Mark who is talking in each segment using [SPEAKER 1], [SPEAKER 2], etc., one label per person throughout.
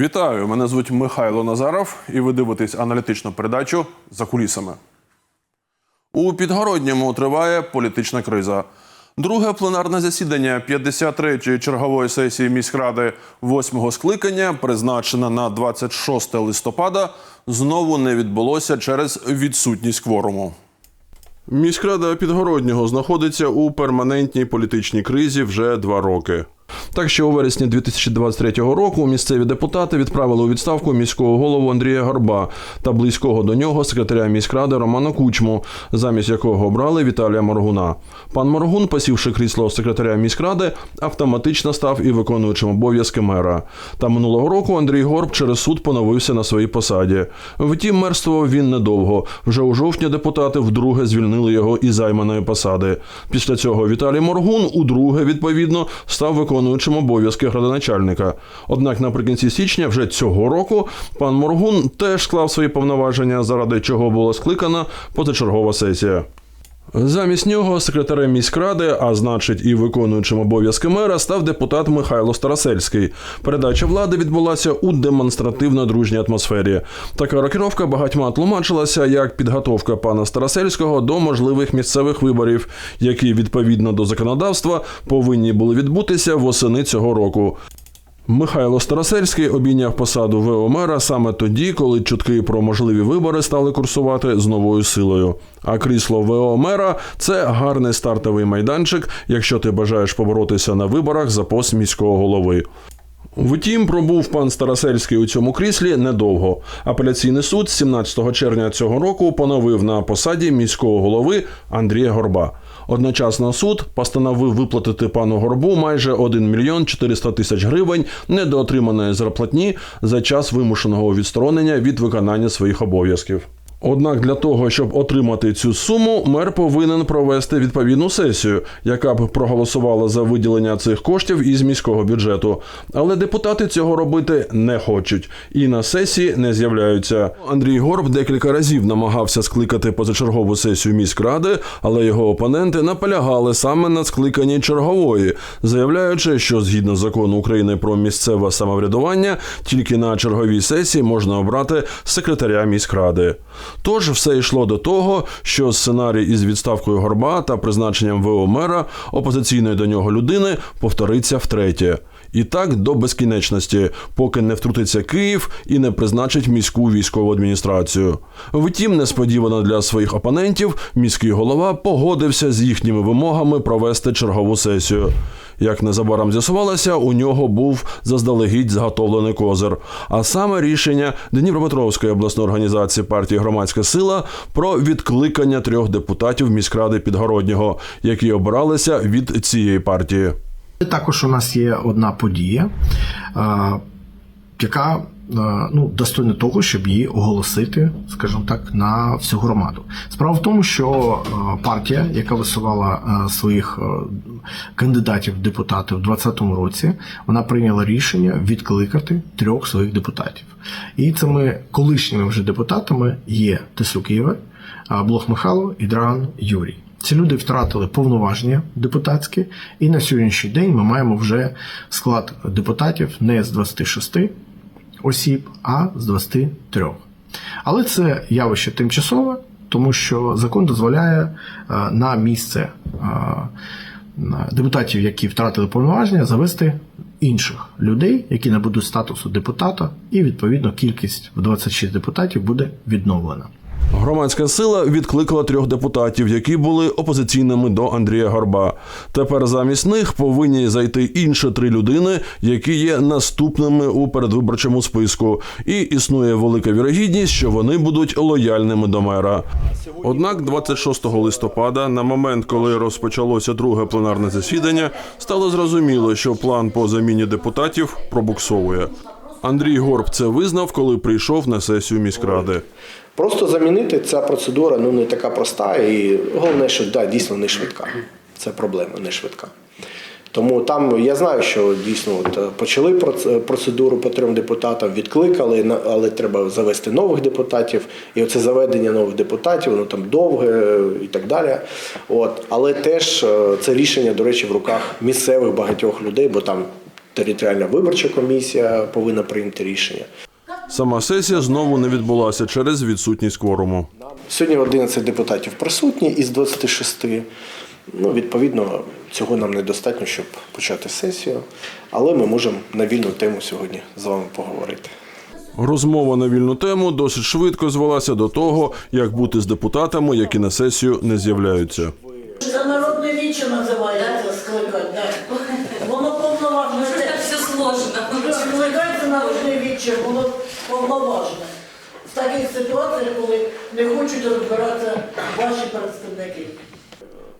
[SPEAKER 1] Вітаю! Мене звуть Михайло Назаров, і ви дивитесь аналітичну передачу за кулісами. У Підгородньому триває політична криза. Друге пленарне засідання 53-ї чергової сесії міськради 8-го скликання, призначене на 26 листопада, знову не відбулося через відсутність кворуму. Міськрада Підгороднього знаходиться у перманентній політичній кризі вже два роки. Так що у вересні 2023 року місцеві депутати відправили у відставку міського голову Андрія Горба та близького до нього секретаря міськради Романа Кучму, замість якого обрали Віталія Моргуна. Пан Моргун, посівши крісло секретаря міськради, автоматично став і виконуючим обов'язки мера. Та минулого року Андрій Горб через суд поновився на своїй посаді. Втім, мерствував він недовго. Вже у жовтні депутати вдруге звільнили його із займаної посади. Після цього Віталій Моргун удруге відповідно став виконуючим обов'язки градоначальника. Однак наприкінці січня вже цього року пан Моргун теж склав свої повноваження, заради чого була скликана позачергова сесія. Замість нього секретарем міськради, а значить і виконуючим обов'язки мера, став депутат Михайло Старосельський. Передача влади відбулася у демонстративно дружній атмосфері. Така рокіровка багатьма тлумачилася як підготовка пана Старосельського до можливих місцевих виборів, які відповідно до законодавства повинні були відбутися восени цього року. Михайло Старосельський обійняв посаду ВО мера саме тоді, коли чутки про можливі вибори стали курсувати з новою силою. А крісло ВО мера це гарний стартовий майданчик, якщо ти бажаєш поборотися на виборах за пост міського голови. Втім, пробув пан Старосельський у цьому кріслі недовго. Апеляційний суд 17 червня цього року поновив на посаді міського голови Андрія Горба. Одночасно суд постановив виплатити пану Горбу майже 1 мільйон 400 тисяч гривень недоотриманої зарплатні за час вимушеного відсторонення від виконання своїх обов'язків. Однак для того, щоб отримати цю суму, мер повинен провести відповідну сесію, яка б проголосувала за виділення цих коштів із міського бюджету. Але депутати цього робити не хочуть і на сесії не з'являються. Андрій Горб декілька разів намагався скликати позачергову сесію міськради, але його опоненти наполягали саме на скликанні чергової, заявляючи, що згідно закону України про місцеве самоврядування, тільки на черговій сесії можна обрати секретаря міськради. Тож все йшло до того, що сценарій із відставкою горба та призначенням ВО мера опозиційної до нього людини повториться втретє. І так до безкінечності, поки не втрутиться Київ і не призначить міську військову адміністрацію. Втім, несподівано для своїх опонентів міський голова погодився з їхніми вимогами провести чергову сесію. Як незабаром з'ясувалося, у нього був заздалегідь зготовлений козир, а саме рішення Дніпропетровської обласної організації партії Громадська сила про відкликання трьох депутатів міськради Підгороднього, які обиралися від цієї партії.
[SPEAKER 2] Також у нас є одна подія, яка ну, достойна того, щоб її оголосити, скажімо так, на всю громаду. Справа в тому, що е, партія, яка висувала своїх кандидатів в депутати в 2020 році, вона прийняла рішення відкликати трьох своїх депутатів. І цими колишніми вже депутатами є Тесук Ігор, Блох Михайло і Драган Юрій. Ці люди втратили повноваження депутатські, і на сьогоднішній день ми маємо вже склад депутатів не з 26 осіб, а з 23. Але це явище тимчасове, тому що закон дозволяє е, на місце е, депутатів, які втратили повноваження, завести інших людей, які набудуть статусу депутата, і відповідно кількість в 26 депутатів буде відновлена.
[SPEAKER 1] Громадська сила відкликала трьох депутатів, які були опозиційними до Андрія Горба. Тепер замість них повинні зайти інші три людини, які є наступними у передвиборчому списку, і існує велика вірогідність, що вони будуть лояльними до мера. Однак, 26 листопада, на момент, коли розпочалося друге пленарне засідання, стало зрозуміло, що план по заміні депутатів пробуксовує. Андрій Горб це визнав, коли прийшов на сесію міськради.
[SPEAKER 3] Просто замінити ця процедура ну не така проста, і головне, що да, дійсно не швидка. Це проблема, не швидка. Тому там я знаю, що дійсно от почали процедуру по трьом депутатам, відкликали, але треба завести нових депутатів. І оце заведення нових депутатів, воно там довге і так далі. От. Але теж це рішення, до речі, в руках місцевих багатьох людей, бо там територіальна виборча комісія повинна прийняти рішення.
[SPEAKER 1] Сама сесія знову не відбулася через відсутність кворуму.
[SPEAKER 3] Сьогодні 11 депутатів присутні із 26. Ну, відповідно, цього нам недостатньо, щоб почати сесію, але ми можемо на вільну тему сьогодні з вами поговорити.
[SPEAKER 1] Розмова на вільну тему досить швидко звелася до того, як бути з депутатами, які на сесію не з'являються.
[SPEAKER 4] Це народне віче називається скликати. Да. Воно повноважне.
[SPEAKER 5] Все сложно?
[SPEAKER 4] Скликається народне віче, воно повноважне. В таких ситуаціях, коли не хочуть розбиратися ваші представники.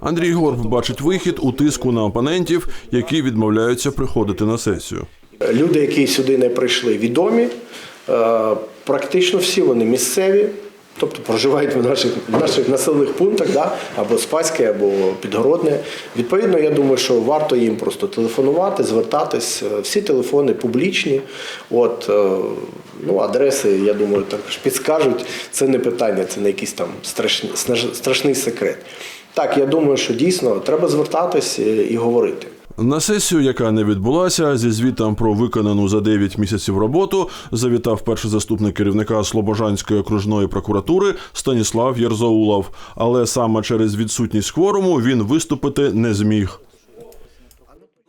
[SPEAKER 1] Андрій Горб бачить вихід у тиску на опонентів, які відмовляються приходити на сесію.
[SPEAKER 3] Люди, які сюди не прийшли, відомі. Е, Практично всі вони місцеві, тобто проживають в наших, в наших населених пунктах, да? або Спаське, або Підгородне. Відповідно, я думаю, що варто їм просто телефонувати, звертатись. Е, Всі телефони публічні. От, е, ну, адреси, я думаю, також підскажуть. Це не питання, це не якийсь там страшний, страшний секрет. Так, я думаю, що дійсно треба звертатись е, і говорити.
[SPEAKER 1] На сесію, яка не відбулася, зі звітом про виконану за 9 місяців роботу, завітав перший заступник керівника Слобожанської окружної прокуратури Станіслав Єрзаулов. Але саме через відсутність кворуму він виступити не зміг.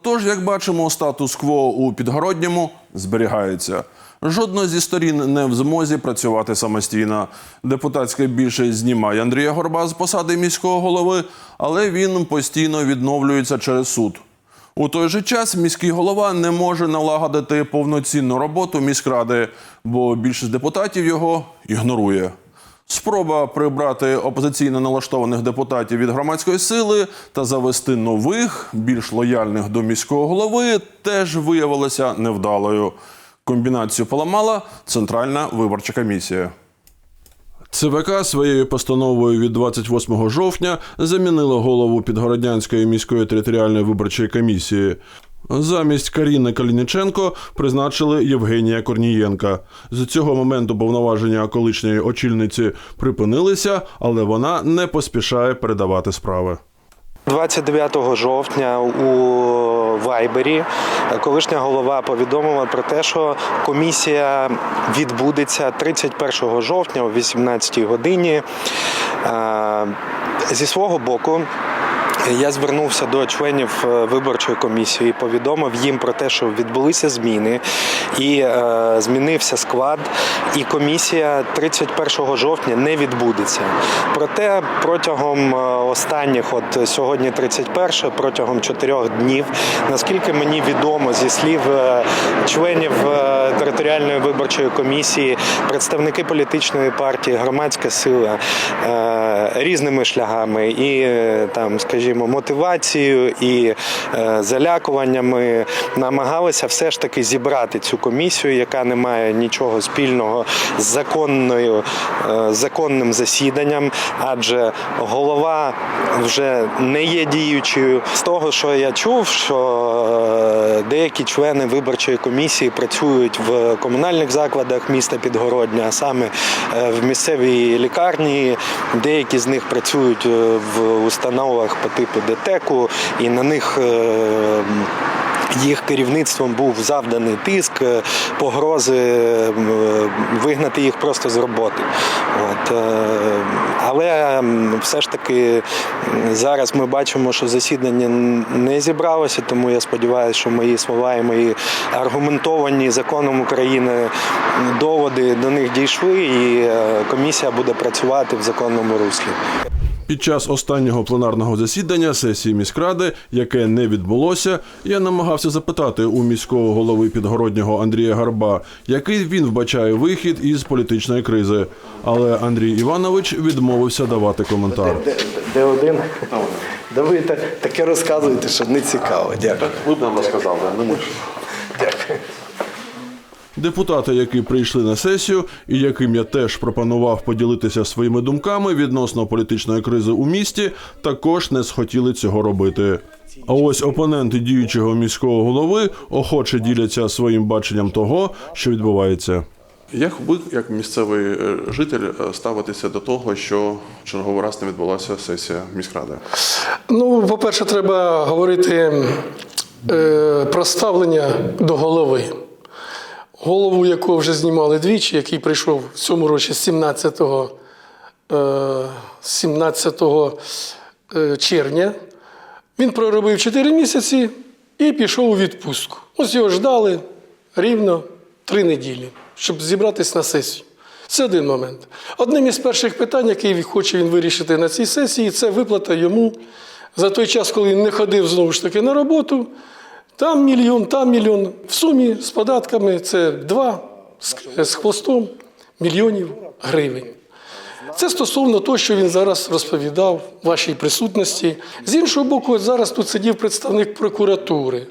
[SPEAKER 1] Тож, як бачимо, статус-кво у підгородньому зберігається. Жодна зі сторін не в змозі працювати самостійно. Депутатська більшість знімає Андрія Горба з посади міського голови, але він постійно відновлюється через суд. У той же час міський голова не може налагодити повноцінну роботу міськради, бо більшість депутатів його ігнорує. Спроба прибрати опозиційно налаштованих депутатів від громадської сили та завести нових, більш лояльних до міського голови, теж виявилася невдалою. Комбінацію поламала Центральна виборча комісія. ЦВК своєю постановою від 28 жовтня замінило голову Підгороднянської міської територіальної виборчої комісії. Замість Каріни Калініченко призначили Євгенія Корнієнка. З цього моменту повноваження колишньої очільниці припинилися, але вона не поспішає передавати справи.
[SPEAKER 6] 29 жовтня у Вайбері колишня голова повідомила про те, що комісія відбудеться 31 жовтня о 18 годині. Е, Зі свого боку. Я звернувся до членів е, виборчої комісії, і повідомив їм про те, що відбулися зміни, і е, змінився склад, і комісія 31 жовтня не відбудеться. Проте протягом е, останніх, от сьогодні 31, протягом чотирьох днів, наскільки мені відомо зі слів е, членів територіальної виборчої комісії, представники політичної партії, громадська сила е, різними шляхами і там, скажімо, мотивацією і е, залякуваннями намагалися все ж таки зібрати цю комісію, яка не має нічого спільного з законною е, законним засіданням, адже голова вже не є діючою. З того, що я чув, що е, деякі члени виборчої комісії працюють в комунальних закладах міста Підгородня, а саме в місцевій лікарні. Деякі з них працюють в установах по типу ДТЕКу, і на них. е, їх керівництвом був завданий тиск, е, погрози е, вигнати їх просто з роботи. От, але все ж таки зараз ми бачимо, що засідання не зібралося, тому я сподіваюся, що мої слова і мої аргументовані законом України доводи до них дійшли, і комісія буде працювати в законному руслі.
[SPEAKER 1] Під час останнього пленарного засідання сесії міськради, яке не відбулося, я намагався запитати у міського голови підгороднього Андрія Гарба, який він вбачає вихід із політичної кризи. Але Андрій Іванович відмовився давати коментар.
[SPEAKER 3] Де, де один? Да ви та- таке розказуєте, що не цікаво. Дякую.
[SPEAKER 7] Ви б нам розказали, не ми.
[SPEAKER 3] Дякую.
[SPEAKER 1] Депутати, які прийшли на сесію, і яким я теж пропонував поділитися своїми думками відносно політичної кризи у місті, також не схотіли цього робити. А ось опоненти діючого міського голови охоче діляться своїм баченням того, що відбувається.
[SPEAKER 7] Як ви, як місцевий е, житель, е, ставитеся до того, що черговий раз не відбулася сесія міськради?
[SPEAKER 8] Ну, по-перше, треба говорити е, проставлення до голови. Голову, якого вже знімали двічі, який прийшов в цьому році 17, е, 17 е, червня. Він проробив 4 місяці і пішов у відпустку. Ось його ждали рівно 3 неділі, щоб зібратись на сесію. Це один момент. Одним із перших питань, який хоче він вирішити на цій сесії, це виплата йому за той час, коли він не ходив знову ж таки на роботу. Там мільйон, там мільйон. В сумі з податками це два з- хвостом мільйонів гривень. Це стосовно того, що він зараз розповідав в вашій присутності. З іншого боку, зараз тут сидів представник прокуратури.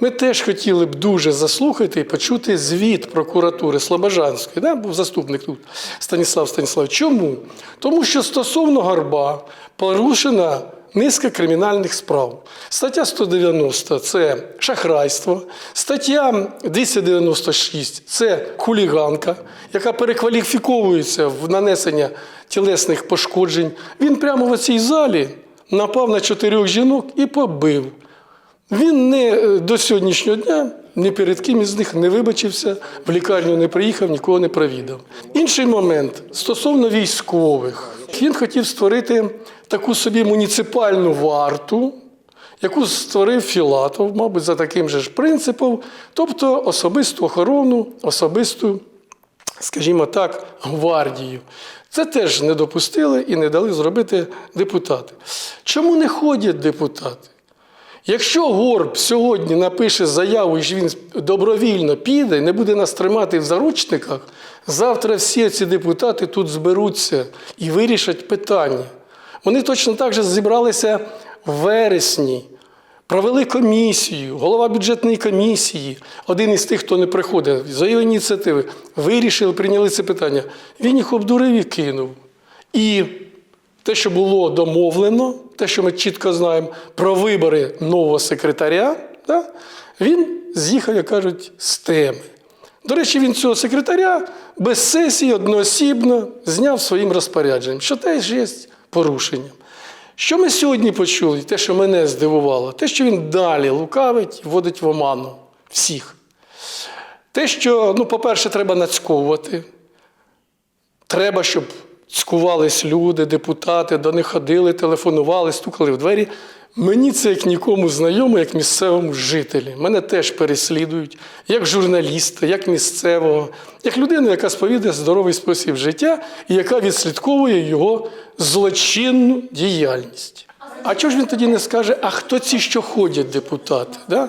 [SPEAKER 8] Ми теж хотіли б дуже заслухати і почути звіт прокуратури Слобожанської. Да? Був заступник тут Станіслав Станіслав. Чому? Тому що стосовно Гарба порушена низка кримінальних справ. Стаття 190 це шахрайство. Стаття 296 це хуліганка, яка перекваліфіковується в нанесення тілесних пошкоджень. Він прямо в цій залі напав на чотирьох жінок і побив. Він не е, до сьогоднішнього дня ні перед ким із них не вибачився, в лікарню не приїхав, нікого не провідав. Інший момент стосовно військових. Він хотів створити таку собі муніципальну варту, яку створив Філатов, мабуть, за таким же ж принципом, тобто особисту охорону, особисту, скажімо так, гвардію. Це теж не допустили і не дали зробити депутати. Чому не ходять депутати? Якщо Горб сьогодні напише заяву, що він добровільно піде, не буде нас тримати в заручниках, завтра всі ці депутати тут зберуться і вирішать питання. Вони точно так же зібралися в вересні, провели комісію, голова бюджетної комісії, один із тих, хто не приходить, за його ініціативи, вирішили, прийняли це питання. Він їх обдурив і кинув. І те, що було домовлено, те, що ми чітко знаємо про вибори нового секретаря, да, він з'їхав, як кажуть, з теми. До речі, він цього секретаря без сесії одноосібно зняв своїм розпорядженням, що теж є порушенням. Що ми сьогодні почули, те, що мене здивувало, те, що він далі лукавить і вводить в оману всіх. Те, що, ну, по-перше, треба нацьковувати. Треба, щоб цькувались люди, депутати, до них ходили, телефонували, стукали в двері. Мені це як нікому знайомо, як місцевому жителі. Мене теж переслідують, як журналіста, як місцевого, як людину, яка сповідає здоровий спосіб життя і яка відслідковує його злочинну діяльність. А чого ж він тоді не скаже, а хто ці, що ходять депутати? Да?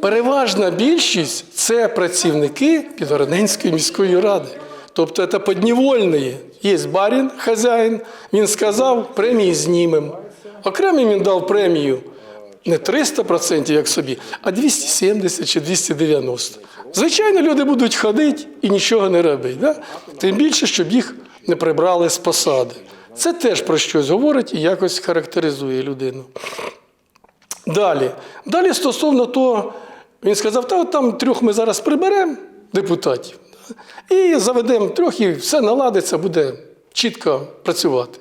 [SPEAKER 8] Переважна більшість це працівники Підгородненської міської ради. Тобто це підневольні. Є барін, хазяїн, він сказав, премії знімемо. Окремим він дав премію не 300%, як собі, а 270 чи 290. Звичайно, люди будуть ходити і нічого не робити. Да? Тим більше, щоб їх не прибрали з посади. Це теж про щось говорить і якось характеризує людину. Далі. Далі стосовно того, він сказав, та от там трьох ми зараз приберемо депутатів і заведемо трьох, і все наладиться, буде чітко працювати.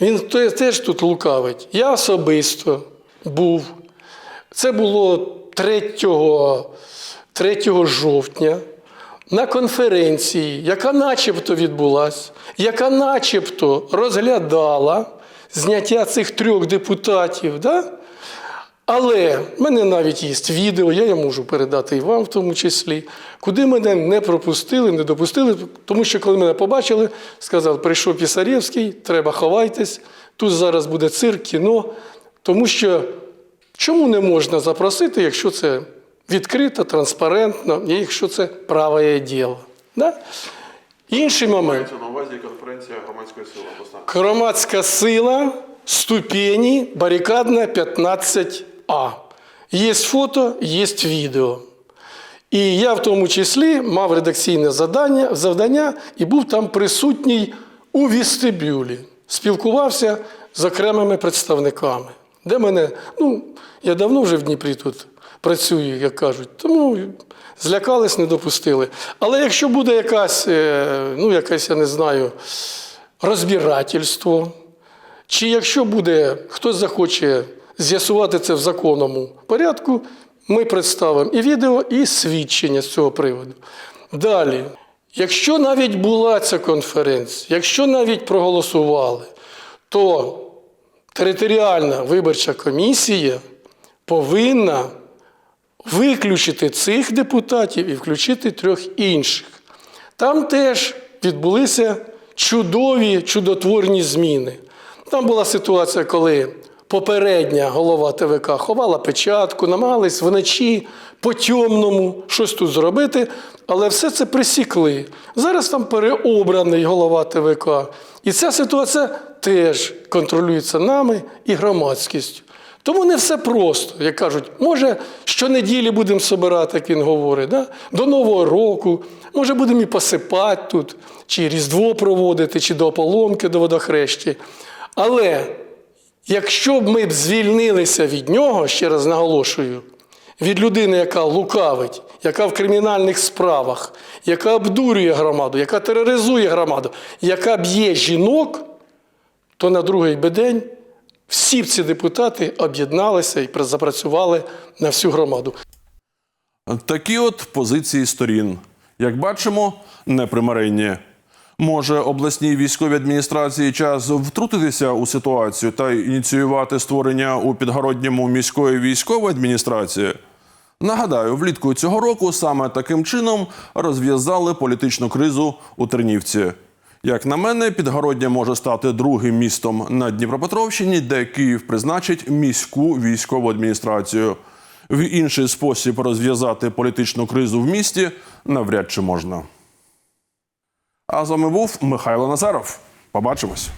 [SPEAKER 8] Він теж тут лукавить. Я особисто був. Це було 3, 3 жовтня на конференції, яка начебто відбулась, яка начебто розглядала зняття цих трьох депутатів. Да? Але в мене навіть є відео, я його можу передати і вам в тому числі, куди мене не пропустили, не допустили, тому що коли мене побачили, сказав, прийшов Пісарєвський, треба ховайтесь, тут зараз буде цирк, кіно, тому що чому не можна запросити, якщо це відкрито, транспарентно, і якщо це праве діло. Да? Інший момент.
[SPEAKER 7] На увазі конференція громадської сили.
[SPEAKER 8] Громадська сила, ступені, барикадна 15А. Є фото, є відео. І я в тому числі мав редакційне завдання, завдання і був там присутній у вестибюлі. Спілкувався з окремими представниками. Де мене, ну, я давно вже в Дніпрі тут працюю, як кажуть, тому злякались, не допустили. Але якщо буде якась, е, ну, якась, я не знаю, розбирательство, чи якщо буде, хтось захоче з'ясувати це в законному порядку, ми представимо і відео, і свідчення з цього приводу. Далі, якщо навіть була ця конференція, якщо навіть проголосували, то територіальна виборча комісія повинна виключити цих депутатів і включити трьох інших. Там теж відбулися чудові, чудотворні зміни. Там була ситуація, коли попередня голова ТВК ховала печатку, намагались вночі по тьомному щось тут зробити, але все це присікли. Зараз там переобраний голова ТВК. І ця ситуація теж контролюється нами і громадськістю. Тому не все просто, як кажуть, може, щонеділі будемо собирати, як він говорить, да? до Нового року, може, будемо і посипати тут, чи Різдво проводити, чи до ополонки, до водохрещі. Але якщо б ми б звільнилися від нього, ще раз наголошую, від людини, яка лукавить, яка в кримінальних справах, яка обдурює громаду, яка тероризує громаду, яка б'є жінок, то на другий би день всі ці депутати об'єдналися і запрацювали на всю громаду.
[SPEAKER 1] Такі от позиції сторін. Як бачимо, непримиренні. Може, обласній військовій адміністрації час втрутитися у ситуацію та ініціювати створення у підгородньому міської військової адміністрації? Нагадаю, влітку цього року саме таким чином розв'язали політичну кризу у Тернівці. Як на мене, підгородня може стати другим містом на Дніпропетровщині, де Київ призначить міську військову адміністрацію. В інший спосіб розв'язати політичну кризу в місті навряд чи можна. А з вами був Михайло Назаров. Побачимось.